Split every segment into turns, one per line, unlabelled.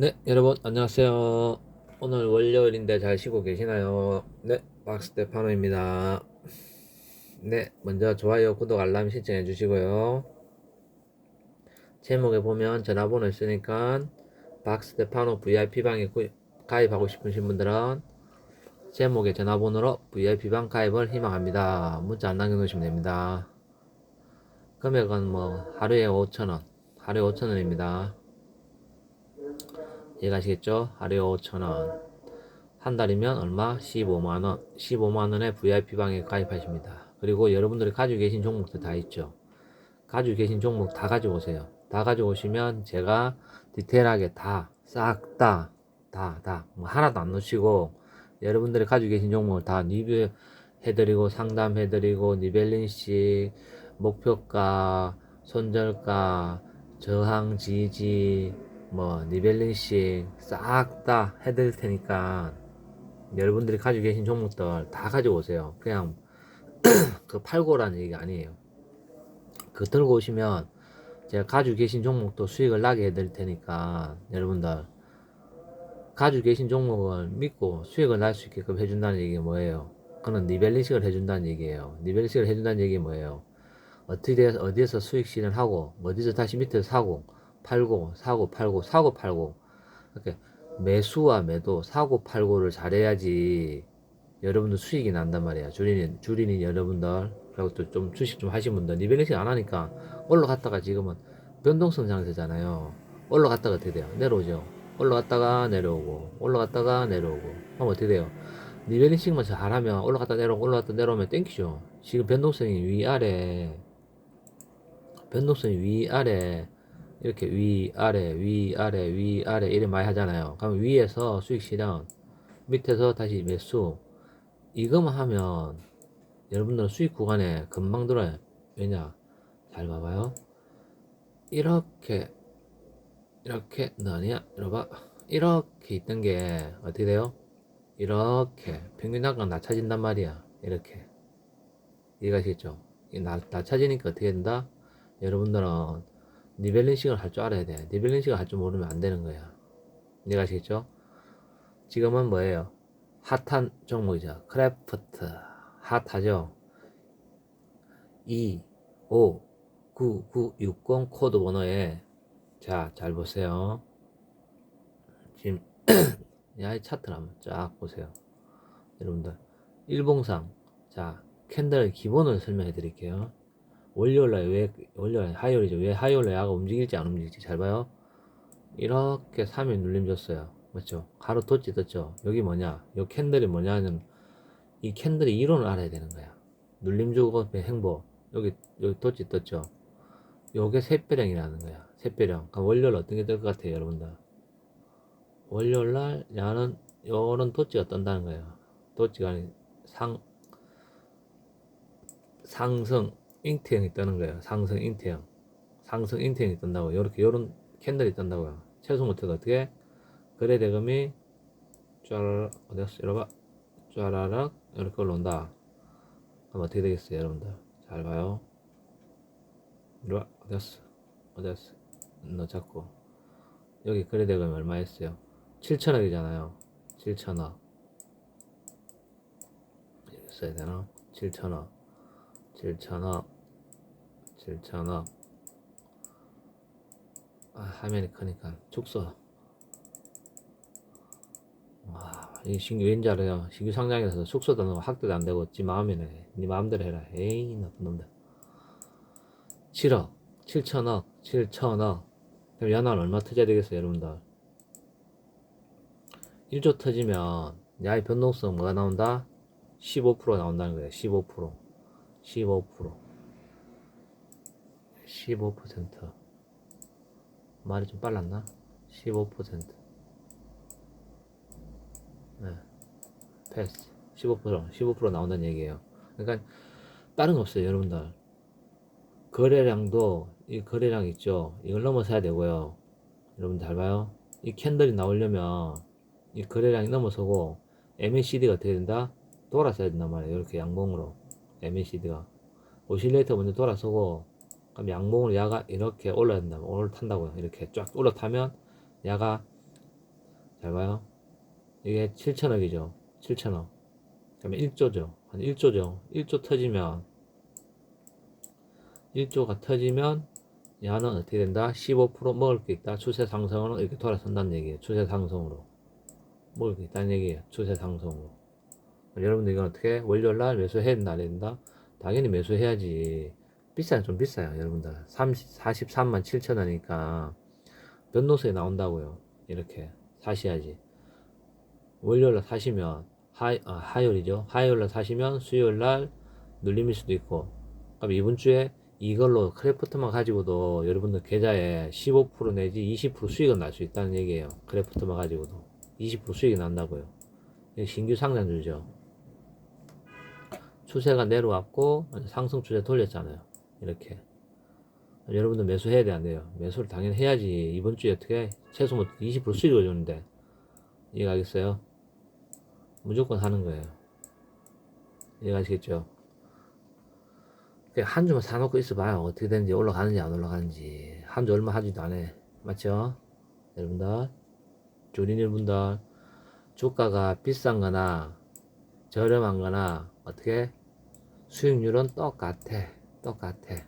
네, 여러분 안녕하세요. 오늘 월요일인데 잘 쉬고 계시나요? 네, 박스 대파노입니다. 네, 먼저 좋아요, 구독, 알람 신청해 주시고요. 제목에 보면 전화번호 있으니까 박스 대파노 VIP방에 가입하고 싶으신 분들은 제목에 전화번호로 VIP방 가입을 희망합니다. 문자 안 남겨놓으시면 됩니다. 금액은 뭐 하루에 5천원, 하루에 5천원입니다. 이해가시겠죠? 하루에 5천원. 한 달이면 얼마? 15만원. 15만원에 VIP방에 가입하십니다. 그리고 여러분들이 가지고 계신 종목도 다 있죠. 가지고 계신 종목 다 가지고 오세요. 다 가지고 오시면 제가 디테일하게 다, 싹 다, 다, 다, 뭐 하나도 안 놓치고 여러분들이 가지고 계신 종목을 다 리뷰해드리고 상담해드리고 니벨링식, 목표가, 손절가, 저항, 지지, 뭐 니벨링식 싹다 해드릴 테니까 여러분들이 가지고 계신 종목들 다 가지고 오세요. 그냥 그 팔고라는 얘기 아니에요. 그 들고 오시면 제가 가지고 계신 종목도 수익을 나게 해드릴 테니까 여러분들 가지고 계신 종목을 믿고 수익을 날 수 있게끔 해준다는 얘기 뭐예요? 그는 니벨링식을 해준다는 얘기예요. 니벨링식을 해준다는 얘기 뭐예요? 어떻게 어디에서 수익 실현하고 어디서 다시 밑에서 사고 팔고 사고 팔고 사고 팔고. 이렇게 매수와 매도 사고 팔고를 잘해야지 여러분들 수익이 난단 말이야. 주린이 주린이 여러분들. 그리고 또 좀 주식 좀 하신 분들. 리밸런싱 안 하니까 올라갔다가 지금은 변동성 장세잖아요. 올라갔다가 어떻게 돼요? 내려오죠. 올라갔다가 내려오고 올라갔다가 내려오고. 그럼 어떻게 돼요? 리밸런싱만 잘하면 올라갔다 내려오고 올라갔다 내려오면 땡기죠. 지금 변동성이 위아래. 변동성이 위아래 이렇게 위 아래 위 아래 위 아래 이래 많이 하잖아요. 그럼 위에서 수익 실현 밑에서 다시 매수. 이것만 하면 여러분들은 수익 구간에 금방 들어요. 왜냐? 잘 봐봐요. 이렇게 이렇게 너 아니야 이러봐. 이렇게 있던 게 어떻게 돼요? 이렇게 평균 단가가 낮춰진단 말이야. 이렇게. 이해가시겠죠? 낮춰지니까 어떻게 된다? 여러분들은 니벨링식을 할 줄 알아야 돼. 니벨링식을 할 줄 모르면 안 되는 거야. 이해가 아시겠죠? 지금은 뭐예요? 핫한 종목이죠. 크래프트. 핫하죠? 2, 5, 9, 9, 60 코드 번호에 자, 잘 보세요. 지금 야의 차트를 한번 쫙 보세요. 여러분들. 일봉상. 자, 캔들 기본을 설명해 드릴게요. 월요일날 왜 월요일 화요일이죠. 왜 화요일날 야가 움직일지 안 움직일지 잘 봐요. 이렇게 3일 눌림 줬어요. 맞죠? 가로 도치 떴죠? 여기 뭐냐? 이 캔들이 뭐냐는 이 캔들의 이론을 알아야 되는 거야. 눌림 주고 행보. 여기 여기 도치 떴죠? 요게 샛배령이라는 거야. 샛배령 그럼 월요일 어떤 게 될 것 같아요 여러분들? 월요일날 야는 요런 도치가 떤다는 거예요. 아니 상 상승 잉트형이 뜨는 거예요. 상승 잉트형. 상승 잉트형이 뜬다고. 요렇게 요런 캔들이 뜬다고요. 최소 못해도 어떻게? 거래 대금이 쫘라락 어디 갔어? 이러봐. 쫘라락 이렇게 올라온다. 그럼 어떻게 되겠어요, 여러분들? 잘 봐요. 이리 와 어디 갔어? 어디 갔어? 너 잡고 여기 거래 대금이 얼마였어요? 7천억이잖아요. 7천억. 써야 되나? 7천억. 7천억 7천억 아, 화면이 크니까. 축소. 와, 이 신규 왠지 알아요. 신규 상장에서 축소도 안 확대도 안 되고 지 마음이네. 네 마음대로 해라. 에이 나쁜 놈들. 7억 7천억 7천억. 그럼 연한 얼마 투자 되겠어요 여러분들? 1조 터지면 야의 변동성 뭐가 나온다? 15% 나온다는 거예요 15% 15% 15% 말이 좀 빨랐나? 15% 네. 패스 15% 15% 나온다는 얘기예요. 그러니까 다른 거 없어요 여러분들. 거래량도 이 거래량 있죠? 이걸 넘어서야 되고요. 여러분 잘 봐요. 이 캔들이 나오려면 이 거래량이 넘어서고 MACD가 어떻게 된다? 돌아서야 된단 말이에요 이렇게 양봉으로 MACD가 오실레이터 먼저 돌아서고 그럼 양봉을 야가 이렇게 올라야 된다 올라탄다고요 이렇게 쫙 올라타면 야가 잘 봐요. 이게 7천억이죠. 7천억. 그러면 1조죠. 한 1조죠. 1조 터지면 1조가 터지면 야는 어떻게 된다? 15% 먹을 게 있다. 추세 상승으로 이렇게 돌아선다는 얘기예요. 추세 상승으로. 먹을 게 있다는 얘기예요. 추세 상승으로. 여러분들 이건 어떻게 월요일 날 매수해야 안 된다? 당연히 매수해야지. 비싸요. 좀 비싸요. 여러분들. 30, 43만 7천 원이니까 변동성이 나온다고요. 이렇게 사셔야지. 월요일 날 사시면 하, 아, 화요일이죠. 화요일 날 사시면 수요일 날 눌림일 수도 있고 그럼 이번 주에 이걸로 크래프트만 가지고도 여러분들 계좌에 15% 내지 20% 수익은 날 수 있다는 얘기예요. 크래프트만 가지고도 20% 수익이 난다고요. 신규 상장주죠. 추세가 내려왔고 상승 추세 돌렸잖아요. 이렇게 여러분들 매수해야 돼 안 돼요? 매수를 당연히 해야지. 이번 주에 어떻게 최소 뭐 20% 수익을 주는데 이해가겠어요? 무조건 하는 거예요. 이해가시겠죠? 한 주만 사놓고 있어봐요. 어떻게 되는지 올라가는지 안 올라가는지 한 주 얼마 하지도 않아. 맞죠? 여러분들 조린일분들 주가가 비싼 거나 저렴한 거나 어떻게 수익률은 똑같아. 똑같아.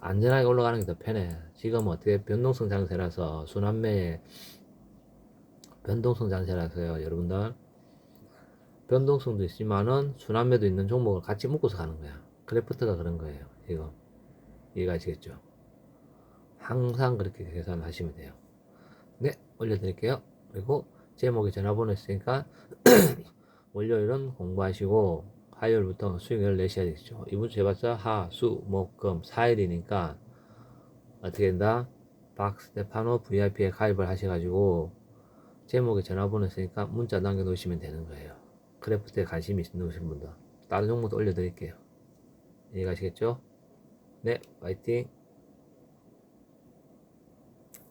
안전하게 올라가는 게 더 편해. 지금 어떻게 변동성 장세라서 순환매에 변동성 장세라서요, 여러분들. 변동성도 있지만은 순환매도 있는 종목을 같이 묶어서 가는 거야. 크래프트가 그런 거예요. 이거 이해가시겠죠? 항상 그렇게 계산하시면 돼요. 네, 올려드릴게요. 그리고 제목에 전화번호 있으니까 월요일은 공부하시고 화요일부터 수익을 내셔야 되겠죠. 이번 주에 봤자 하, 수, 목, 금 4일이니까 어떻게 된다? 박스테파노 VIP에 가입을 하셔가지고 제목에 전화번호 있으니까 문자 남겨놓으시면 되는 거예요. 크래프트에 관심이 있으신 분들 다른 종목도 올려드릴게요. 이해가시겠죠? 네, 화이팅!